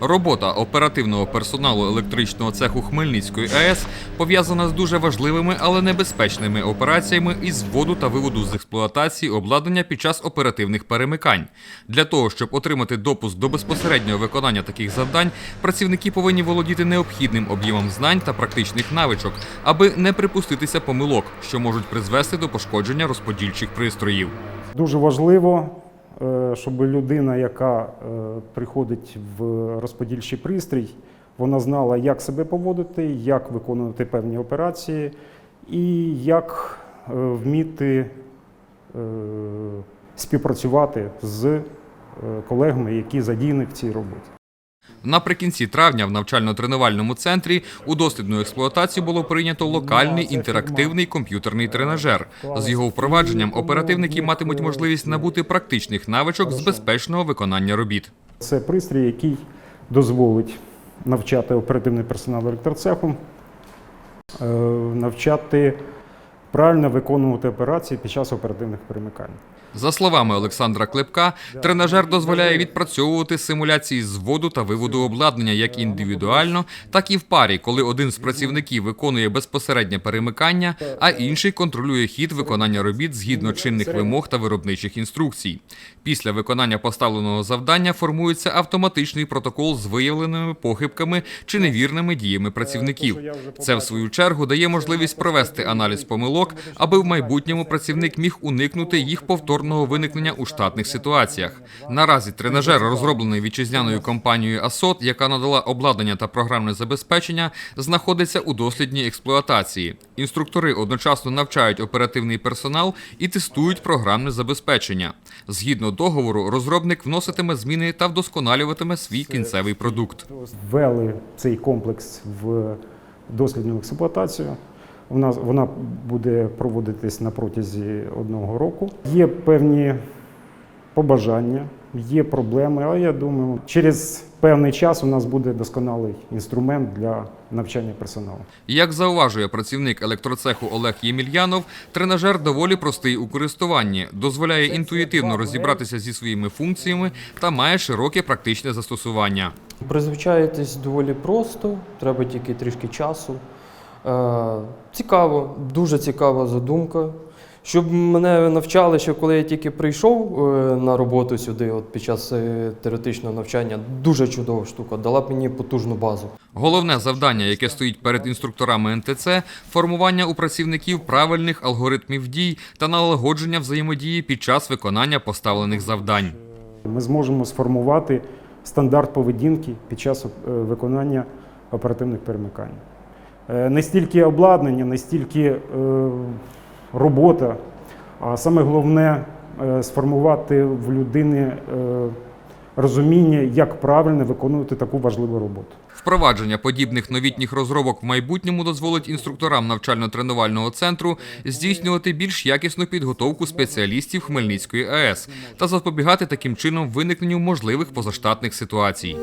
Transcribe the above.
Робота оперативного персоналу електричного цеху Хмельницької АЕС пов'язана з дуже важливими, але небезпечними операціями із вводу та виводу з експлуатації обладнання під час оперативних перемикань. Для того, щоб отримати допуск до безпосереднього виконання таких завдань, працівники повинні володіти необхідним об'ємом знань та практичних навичок, аби не припуститися помилок, що можуть призвести до пошкодження розподільчих пристроїв. Дуже важливо, щоб людина, яка е, приходить в розподільчий пристрій, вона знала, як себе поводити, як виконувати певні операції і як е, вміти е, співпрацювати з е, колегами, які задіяні в цій роботі. Наприкінці травня в навчально-тренувальному центрі у дослідну експлуатацію було прийнято локальний інтерактивний комп'ютерний тренажер. З його впровадженням оперативники матимуть можливість набути практичних навичок з безпечного виконання робіт. Це пристрій, який дозволить навчати оперативний персонал електроцеху, е, навчати правильно виконувати операції під час оперативних перемикань. За словами Олександра Клепка, тренажер дозволяє відпрацьовувати симуляції зводу та виводу обладнання як індивідуально, так і в парі, коли один з працівників виконує безпосереднє перемикання, а інший контролює хід виконання робіт згідно чинних вимог та виробничих інструкцій. Після виконання поставленого завдання формується автоматичний протокол з виявленими похибками чи невірними діями працівників. Це в свою чергу дає можливість провести аналіз помилок, аби в майбутньому працівник міг уникнути їх повторного виникнення у штатних ситуаціях. Наразі тренажер, розроблений вітчизняною компанією Асот, яка надала обладнання та програмне забезпечення, знаходиться у дослідній експлуатації. Інструктори одночасно навчають оперативний персонал і тестують програмне забезпечення. Згідно договору, розробник вноситиме зміни та вдосконалюватиме свій кінцевий продукт. Ввели цей комплекс в дослідну експлуатацію. Вона, вона буде проводитись на протязі одного року. Є певні побажання, є проблеми, але я думаю, через певний час у нас буде досконалий інструмент для навчання персоналу. Як зауважує працівник електроцеху Олег Ємельянов, тренажер доволі простий у користуванні, дозволяє інтуїтивно розібратися зі своїми функціями та має широке практичне застосування. Призвичаєтесь доволі просто, треба тільки трішки часу. Е, цікаво, дуже цікава задумка. Щоб мене навчали, що коли я тільки прийшов е, на роботу сюди, от під час е, теоретичного навчання, дуже чудова штука, дала б мені потужну базу. Головне завдання, яке стоїть перед інструкторами НТЦ – формування у працівників правильних алгоритмів дій та налагодження взаємодії під час виконання поставлених завдань. Ми зможемо сформувати стандарт поведінки під час виконання оперативних перемикань. Е, Не стільки обладнання, не стільки е, робота, а саме головне е, сформувати в людини розуміння, як правильно виконувати таку важливу роботу. Впровадження подібних новітніх розробок в майбутньому дозволить інструкторам навчально-тренувального центру здійснювати більш якісну підготовку спеціалістів Хмельницької АЕС та запобігати таким чином виникненню можливих позаштатних ситуацій.